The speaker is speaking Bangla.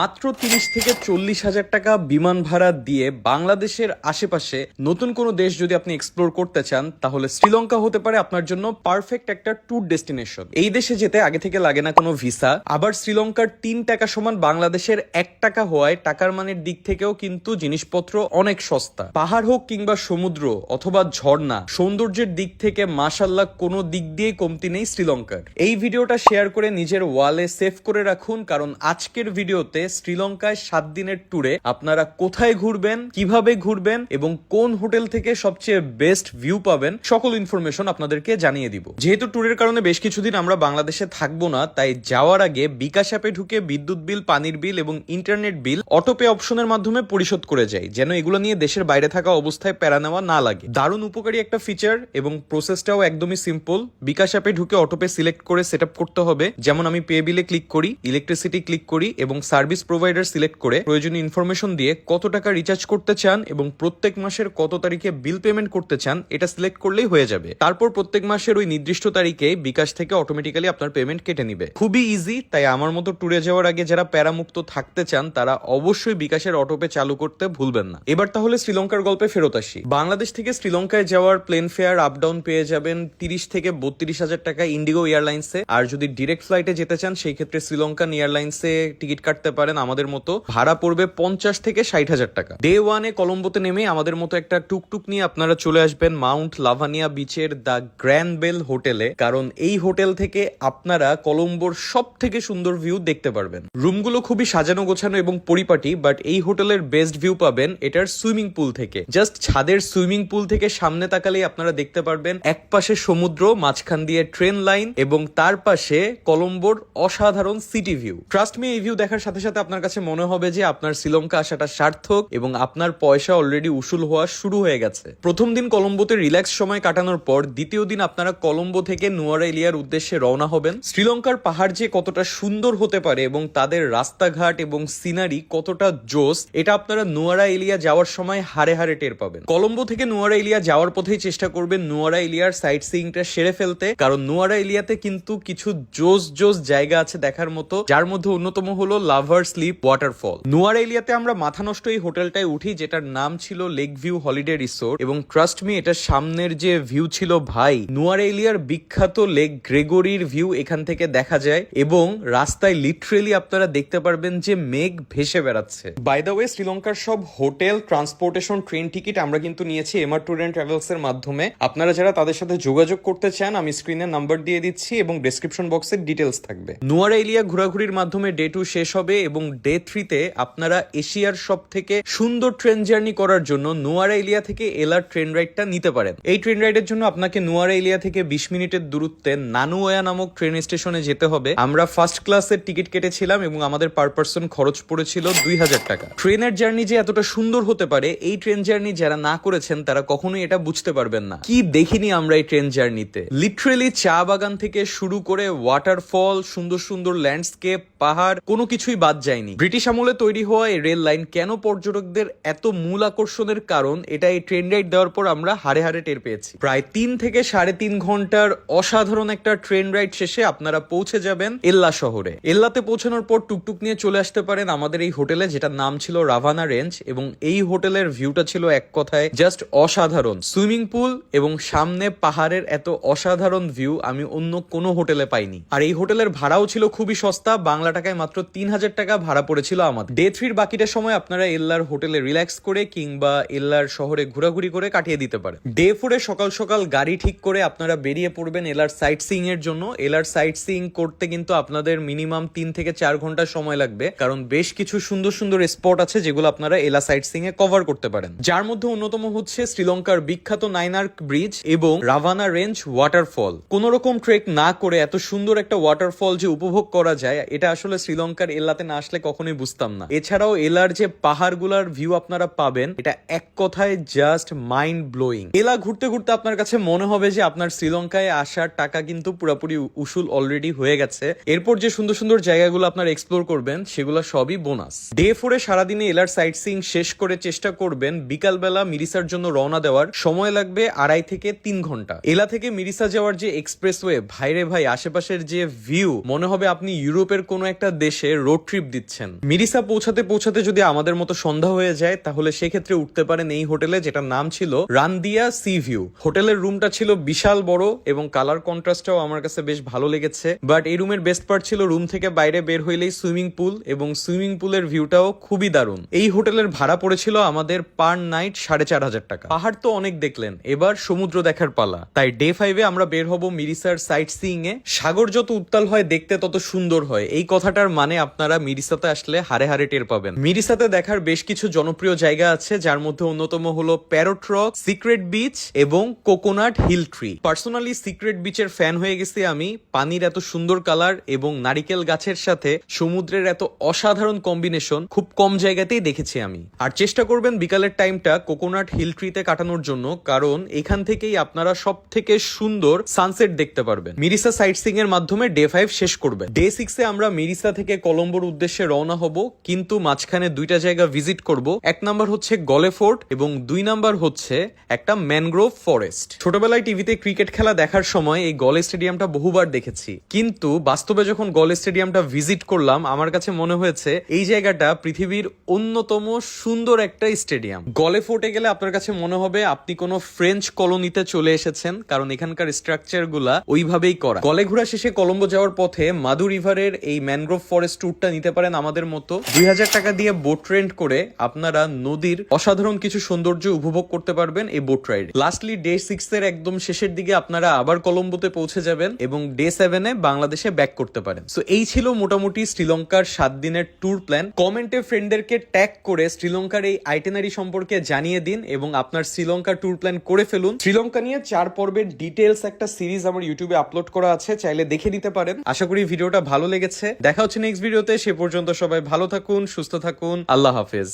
মাত্র তিরিশ থেকে চল্লিশ হাজার টাকা বিমান ভাড়া দিয়ে বাংলাদেশের আশেপাশে নতুন কোনো দেশ যদি আপনি এক্সপ্লোর করতে চান, তাহলে শ্রীলঙ্কা হতে পারে আপনার জন্য পারফেক্ট একটা ট্যুর ডেস্টিনেশন এই দেশে যেতে আগে থেকে লাগে না কোনো ভিসা আবার শ্রীলঙ্কার তিন টাকা সমান বাংলাদেশের এক টাকা হওয়ায় টাকার মানের দিক থেকেও কিন্তু জিনিসপত্র অনেক সস্তা। পাহাড় হোক কিংবা সমুদ্র অথবা ঝর্ণা, সৌন্দর্যের দিক থেকে মাসাল্লাহ কোনো দিক দিয়েই কমতি নেই শ্রীলঙ্কার। এই ভিডিওটা শেয়ার করে নিজের ওয়ালে সেভ করে রাখুন, কারণ আজকের ভিডিওতে শ্রীলঙ্কায় সাত দিনের ট্যুরে আপনারা কোথায় ঘুরবেন, কীভাবে ঘুরবেন এবং কোন হোটেল থেকে সবচেয়ে বেস্ট ভিউ পাবেন সকল ইনফরমেশন আপনাদেরকে জানিয়ে দিব। যেহেতু ট্যুরের কারণে বেশ কিছুদিন আমরা বাংলাদেশে থাকব না, তাই যাওয়ার আগে বিকাশ অ্যাপে ঢুকে বিদ্যুৎ বিল, পানির বিল এবং ইন্টারনেট বিল অটোপে অপশনের মাধ্যমে পরিশোধ করে যাই, যেন এগুলো নিয়ে দেশের বাইরে থাকা অবস্থায় প্যারা নেওয়া না লাগে। দারুণ উপকারী একটা ফিচার এবং প্রসেসটাও একদমই সিম্পল বিকাশ অ্যাপে ঢুকে অটোপে সিলেক্ট করে সেট করতে হবে। যেমন আমি পে বিলে ক্লিক করি ইলেকট্রিসিটি ক্লিক করি এবং সার্ভিস প্রোভাইডার সিলেক্ট করে প্রয়োজনীয় ইনফরমেশন দিয়ে কত টাকা রিচার্জ করতে চান এবং প্রত্যেক মাসের কত তারিখে বিল পেমেন্ট করতে চান, এটা সিলেক্ট করলেই হয়ে যাবে। তারপর প্রত্যেক মাসের ওই নির্দিষ্ট তারিখে বিকাশ থেকে অটোমেটিক্যালি আপনার পেমেন্ট কেটে নিবে। খুবই ইজি তাই আমার মতো ট্যুরে যাওয়ার আগে যারা প্যারামুক্ত থাকতে চান, তারা অবশ্যই বিকাশের অটোপে চালু করতে ভুলবেন না। এবার তাহলে শ্রীলঙ্কার গল্পে ফেরত আসি। বাংলাদেশ থেকে শ্রীলঙ্কায় যাওয়ার প্লেন ফেয়ার আপ ডাউন পেয়ে যাবেন তিরিশ থেকে বত্রিশ হাজার টাকা ইন্ডিগো এয়ারলাইন্সে আর যদি ডিরেক্ট ফ্লাইটে যেতে চান, সেই ক্ষেত্রে শ্রীলঙ্কান এয়ারলাইন্সে টিকিট কাটতে পারেন। আমাদের মতো। ভাড়া পড়বে পঞ্চাশ থেকে ষাট হাজার টাকা। ডে ওয়ানে কলম্বোতে নেমে আমাদের মতো একটা টুকটুক নিয়ে আপনারা চলে আসবেন মাউন্ট লাভানিয়া বিচের দ্য গ্র্যান্ড বেল হোটেলে কারণ এই হোটেল থেকে আপনারা কলম্বোর সব থেকে সুন্দর ভিউ দেখতে পারবেন। রুমগুলো খুবই সাজানো গোছানো এবং পরিপাটি বাট এই হোটেলের বেস্ট ভিউ পাবেন এটার সুইমিং পুল থেকে। জাস্ট ছাদের সুইমিং পুল থেকে সামনে তাকালেই আপনারা দেখতে পারবেন এক পাশে সমুদ্র, মাঝখান দিয়ে ট্রেন লাইন এবং তার পাশে কলম্বোর অসাধারণ সিটি ভিউ ট্রাস্ট মি এই ভিউ দেখার সাথে সাথে আপনার কাছে মনে হবে যে আপনার শ্রীলঙ্কা আসাটা সার্থক এবং আপনার পয়সা অলরেডি উসুল হওয়া শুরু হয়ে গেছে। প্রথম দিন কলম্বোতে রিল্যাক্স সময় কাটানোর পর দ্বিতীয় দিন আপনারা কলম্বো থেকে নুয়ারা এলিয়ার উদ্দেশ্যে রওনা হবেন। শ্রীলঙ্কার পাহাড় যে কতটা সুন্দর হতে পারে এবং তাদের রাস্তাঘাট এবং সিনারি কতটা জোস, এটা আপনারা নুয়ারা এলিয়া যাওয়ার সময় হারে হারে টের পাবেন। কলম্বো থেকে নুয়ারা এলিয়া যাওয়ার পথেই চেষ্টা করবেন নুয়ারা এলিয়ার সাইট সিইংটা সেরে ফেলতে। কারণ নুয়ারা এলিয়াতে কিন্তু কিছু জোস জোস জায়গা আছে দেখার মতো, যার মধ্যে অন্যতম হলো লাভার স্লিপ ওয়াটারফল নুয়ারা এলিয়াতে আমরা মাথা নষ্ট এই হোটেলটায় উঠি, যেটার নাম ছিল লেক ভিউ হলিডে রিসোর্ট এবং ট্রাস্ট মি এটার সামনের যে ভিউ ছিল ভাই নুয়ারা এলিয়ার বিখ্যাত লেক গ্রেগরির ভিউ এখান থেকে দেখা যায়, এবং রাস্তায় লিটারেলি আপনারা দেখতে পারবেন যে মেঘ ভেসে বেড়াচ্ছে। বাই দ্য ওয়ে শ্রীলঙ্কার সব হোটেল ট্রান্সপোর্টেশন ট্রেন টিকিট আমরা কিন্তু নিয়েছি এমআর ট্যুর অ্যান্ড ট্রাভেলস এর মাধ্যমে। আপনারা যারা তাদের সাথে যোগাযোগ করতে চান, আমি স্ক্রিনে নাম্বার দিয়ে দিচ্ছি এবং ডেসক্রিপশন বক্সে ডিটেলস থাকবে। নুয়ারা এলিয়া ঘোরাঘুরির মাধ্যমে ডে টু শেষ হবে এবং ডে থ্রিতে আপনারা এশিয়ার সব থেকে সুন্দর ট্রেন জার্নি করার জন্য নোয়ারা এলিয়া থেকে এলার ট্রেন রাইডটা নিতে পারেন। এই ট্রেন রাইডের জন্য আপনাকে নোয়ারা এলিয়া থেকে বিশ মিনিটের দূরত্বে নানুয়া নামক ট্রেন স্টেশনে যেতে হবে। আমরা ফার্স্ট ক্লাসের টিকিট কেটেছিলাম এবং আমাদের পার পার্সন খরচ পড়েছিল দুই হাজার টাকা। ট্রেনের জার্নি যে এতটা সুন্দর হতে পারে, এই ট্রেন জার্নি যারা না করেছেন, তারা কখনোই এটা বুঝতে পারবেন না। কি দেখিনি আমরা এই ট্রেন জার্নিতে? লিটারেলি চা বাগান থেকে শুরু করে ওয়াটারফল, সুন্দর সুন্দর ল্যান্ডস্কেপ পাহাড়, কোনো কিছুই বাদ যায়নি। ব্রিটিশ আমলে তৈরি হওয়া এই রেল লাইন কেন পর্যটকদের এত মূল আকর্ষণের কারণ, এটা এই ট্রেন রাইড দেওয়ার পর আমরা হারে হারে টের পেয়েছি। প্রায় তিন থেকে সাড়ে তিন ঘণ্টার অসাধারণ একটা ট্রেন রাইড শেষে আপনারা পৌঁছে যাবেন এল্লা শহরে। এল্লাতে পৌঁছানোর পর টুকটুক নিয়ে চলে আসতে পারেন আমাদের এই হোটেলে, যেটার নাম ছিল রাভানা রেঞ্জ, এবং এই হোটেলের ভিউটা ছিল এক কথায় জাস্ট অসাধারণ। সুইমিং পুল এবং সামনে পাহাড়ের এত অসাধারণ ভিউ আমি অন্য কোনো হোটেলে পাইনি। আর এই হোটেলের ভাড়াও ছিল খুবই সস্তা, বাংলা টাকায় মাত্র তিন হাজার টাকা ভাড়া পড়েছিল আমাদের। ডে থ্রির বাকিটা সময় আপনারা এল্লার হোটেলে রিল্যাক্স করে কিংবা এল্লার শহরে ঘোরাঘুরি করে কাটিয়ে দিতে পারেন। ডে ফোরে সকাল সকাল গাড়ি ঠিক করে আপনারা বেরিয়ে পড়বেন এলার সাইট সিইং এর জন্য। এলার সাইট সিইং করতে কিন্তু আপনাদের মিনিমাম তিন থেকে চার ঘণ্টা সময় লাগবে। কারণ বেশ কিছু সুন্দর সুন্দর স্পট আছে যেগুলো আপনারা এলা সাইট সিং এ কভার করতে পারেন। যার মধ্যে অন্যতম হচ্ছে শ্রীলঙ্কার বিখ্যাত নাইনার্ক ব্রিজ এবং রাভানা রেঞ্জ ওয়াটারফল কোন রকম ট্রেক না করে এত সুন্দর একটা ওয়াটারফল যে উপভোগ করা যায়, এটা শ্রীলঙ্কার এলাতে না আসলে কখনোই বুঝতাম না। এছাড়াও এলার যে পাহাড়গুলার ভিউ আপনারা পাবেন, এটা এক কথায় জাস্ট মাইন্ড ব্লোয়িং এলা ঘুরতে ঘুরতে আপনার কাছে মনে হবে যে আপনার শ্রীলঙ্কায় আসার টাকা কিন্তু পুরোপুরি উসুল অলরেডি হয়ে গেছে। এরপর যে সুন্দর সুন্দর জায়গাগুলো আপনার এক্সপ্লোর করবেন, সেগুলো সবই বোনাস ডে ফোরে সারাদিনে এলার সাইট সিং শেষ করে চেষ্টা করবেন, বিকালবেলা মিরিসার জন্য রওনা দেওয়ার। সময় লাগবে আড়াই থেকে তিন ঘণ্টা। এলা থেকে মিরিসা যাওয়ার যে এক্সপ্রেসওয়ে ভাইরে ভাই, আশেপাশের যে ভিউ মনে হবে আপনি ইউরোপের কোন কোনো একটা দেশে রোড ট্রিপ দিচ্ছেন। মিরিসা পৌঁছাতে পৌঁছাতে যদি আমাদের মতো সন্ধ্যা হয়ে যায়, তাহলে সেক্ষেত্রে উঠতে পারেন এই হোটেলে, যেটার নাম ছিল রান্দিয়া সি ভিউ হোটেলের রুমটা ছিল বিশাল বড় এবং কালার কন্ট্রাস্টটাও আমার কাছে বেশ ভালো লেগেছে। বাট এই রুমের বেস্ট পার্ট ছিল রুম থেকে বাইরে বের হইলেই সুইমিং পুল এবং সুইমিং পুলের ভিউটাও খুবই দারুণ। এই হোটেলের ভাড়া পড়েছিল আমাদের পার নাইট সাড়ে চার হাজার টাকা। পাহাড় তো অনেক দেখলেন, এবার সমুদ্র দেখার পালা। তাই ডে ফাইভে আমরা বের হব মিরিসার সাইট সিইং এ। সাগর যত উত্তাল হয়, দেখতে তত সুন্দর হয়। এই কথাটার মানে আপনারা মিরিসাতে আসলে হারে হারে টের পাবেন। মিরিসাতে দেখার বেশ কিছু জনপ্রিয় জায়গা আছে, যার মধ্যে অন্যতম হলো প্যারোট রক, সিক্রেট বিচ এবং Coconut Hill Tree. Personally Secret বিচের ফ্যান হয়ে গেছি আমি। পানির এত সুন্দর কালার এবং নারিকেল গাছের সাথে সমুদ্রের এত অসাধারণ কম্বিনেশন খুব কম জায়গাতেই দেখেছি আমি। আর চেষ্টা করবেন বিকালের টাইমটা কোকোনাট হিল ট্রিতে কাটানোর জন্য, কারণ এখান থেকেই আপনারা সব থেকে সুন্দর সানসেট দেখতে পারবেন। মিরিসা সাইট সিং এর মাধ্যমে ডে ফাইভ শেষ করবেন ডে সিক্সে আমরা মিরিসা থেকে কলম্বোর উদ্দেশ্যে রওনা হব, কিন্তু মাঝখানে দুইটা জায়গা ভিজিট করব। এক নাম্বার হচ্ছে গলে ফোর্ট এবং দুই নাম্বার হচ্ছে একটা ম্যানগ্রোভ ফরেস্ট। ছোটবেলায় টিভিতে ক্রিকেট খেলা দেখার সময় এই গলে স্টেডিয়ামটা বহুবার দেখেছি। কিন্তু বাস্তবে যখন গলে স্টেডিয়ামটা ভিজিট করলাম, আমার কাছে মনে হয়েছে এই জায়গাটা পৃথিবীর অন্যতম সুন্দর একটা স্টেডিয়াম। গলে ফোর্টে গেলে আপনার কাছে মনে হবে আপনি কোনো ফ্রেঞ্চ কলোনিতে চলে এসেছেন, কারণ এখানকার স্ট্রাকচারগুলা ওইভাবেই করা। গলে ঘোরা শেষে কলম্বো যাওয়ার পথে মাদু রিভারের এই ম্যানগ্রোভ ফরেস্ট ট্যুরটা নিতে পারেন আমাদের মতো। দুই হাজার টাকা দিয়ে বোট রেন্ট করে আপনারা নদীর অসাধারণ কিছু সৌন্দর্য উপভোগ করতে পারবেন এই boat ride. Lastly day six এর একদম শেষের দিকে আপনারা আবার কলম্বোতে পৌঁছে যাবেন এবং ডে সেভেনে বাংলাদেশে ব্যাক করতে পারেন। সো এই ছিল মোটামুটি শ্রীলঙ্কার সাত দিনের ট্যুর প্ল্যান কমেন্টে ফ্রেন্ডদেরকে ট্যাগ করে শ্রীলঙ্কার এই আইটেনারি সম্পর্কে জানিয়ে দিন এবং আপনার শ্রীলঙ্কা ট্যুর প্ল্যান করে ফেলুন। শ্রীলঙ্কা নিয়ে চার পর্বের ডিটেলস একটা সিরিজ আমার ইউটিউবে আপলোড করা আছে, চাইলে দেখে নিতে পারেন। আশা করি ভিডিওটা ভালো লেগেছে। দেখা হচ্ছে নেক্সট ভিডিওতে সে পর্যন্ত সবাই ভালো থাকুন সুস্থ থাকুন। আল্লাহ হাফেজ।